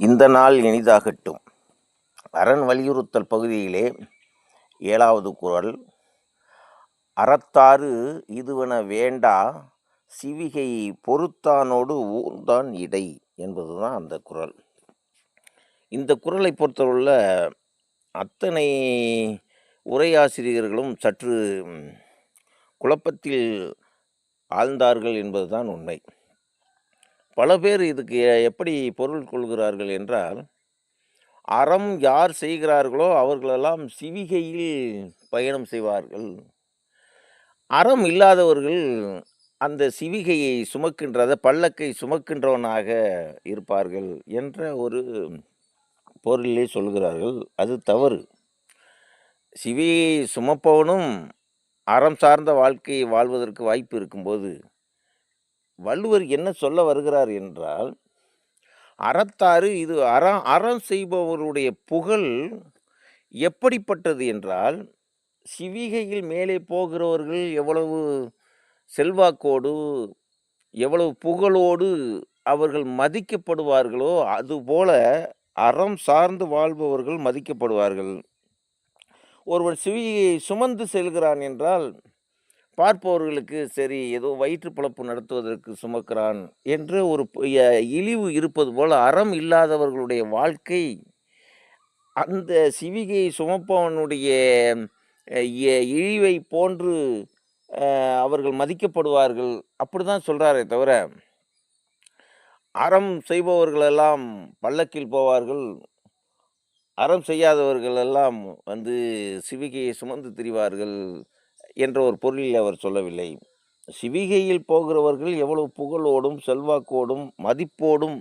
இந்த நாள் இனிதாகட்டும். அரண் வலியுறுத்தல் பகுதியிலே ஏழாவது குறள் அறத்தாறு இதுவென வேண்டா சிவிகை பொறுத்தானோடு ஊர்ந்தான் இடை என்பதுதான் அந்த குறள் இந்த குரலை பொறுத்தவரையில் அத்தனை உரையாசிரியர்களும் சற்று குழப்பத்தில் ஆழ்ந்தார்கள் என்பதுதான் உண்மை. பல பேர் இதுக்கு எப்படி பொருள் கொள்கிறார்கள் என்றால் அறம் யார் செய்கிறார்களோ அவர்களெல்லாம் சிவிகையில் பயணம் செய்வார்கள். அறம் இல்லாதவர்கள் அந்த சிவிகையை சுமக்கின்றத பல்லக்கை சுமக்கின்றவனாக இருப்பார்கள் என்ற ஒரு பொருளிலே சொல்கிறார்கள். அது தவறு. சிவியை சுமப்பவனும் அறம் சார்ந்த வாழ்க்கையை வாழ்வதற்கு வாய்ப்பு இருக்கும்போது வள்ளுவர் என்ன சொல்ல வருகிறார் என்றால் அறத்தாறு இது அறம் அறம் செய்பவருடைய புகழ் எப்படிப்பட்டது என்றால் சிவிகையில் மேலே போகிறவர்கள் எவ்வளவு செல்வாக்கோடு எவ்வளவு புகழோடு அவர்கள் மதிக்கப்படுவார்களோ அதுபோல அறம் சார்ந்து வாழ்பவர்கள் மதிக்கப்படுவார்கள். ஒருவன் சிவிகையை சுமந்து செல்கிறான் என்றால் பார்ப்பவர்களுக்கு சரி ஏதோ வயிற்று பிழப்பு நடத்துவதற்கு சுமக்கிறான் என்று ஒரு இழிவு இருப்பது போல் அறம் இல்லாதவர்களுடைய வாழ்க்கை அந்த சிவிகையை சுமப்பவனுடைய இ- இழிவை போன்று அவர்கள் மதிக்கப்படுவார்கள். அப்படிதான் சொல்கிறாரே தவிர அறம் செய்பவர்களெல்லாம் பல்லக்கில் போவார்கள். அறம் செய்யாதவர்களெல்லாம் வந்து சிவிகையை சுமந்து திரிவார்கள். என்ற ஒரு பொருளில் அவர் சொல்லவில்லை. சிவிகையில் போகிறவர்கள் எவ்வளவு புகழோடும் செல்வாக்கோடும் மதிப்போடும்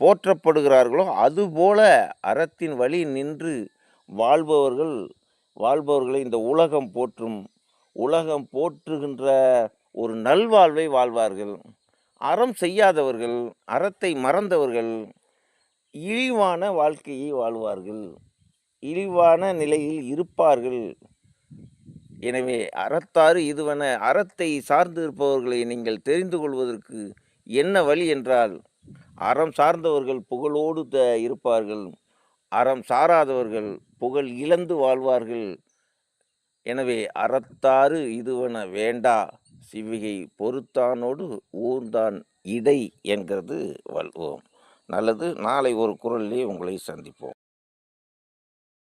போற்றப்படுகிறார்களோ அதுபோல அறத்தின் வழி நின்று வாழ்பவர்கள் வாழ்பவர்களை இந்த உலகம் போற்றும் உலகம் போற்றுகின்ற ஒரு நல்வாழ்வை வாழ்வார்கள். அறம் செய்யாதவர்கள் அறத்தை மறந்தவர்கள் இழிவான வாழ்க்கையை வாழ்வார்கள். இழிவான நிலையில் இருப்பார்கள். எனவே அறத்தாறு இதுவென அறத்தை சார்ந்து இருப்பவர்களை நீங்கள் தெரிந்து கொள்வதற்கு என்ன வழி என்றால் அறம் சார்ந்தவர்கள் புகழோடு த இருப்பார்கள். அறம் சாராதவர்கள் புகழ் இழந்து வாழ்வார்கள். எனவே அறத்தாறு இதுவென வேண்டா சிவிகை பொறுத்தானோடு ஊர்ந்தான் இடை என்கிறது வல்வோம் நல்லது. நாளை ஒரு குரலிலே உங்களை சந்திப்போம்.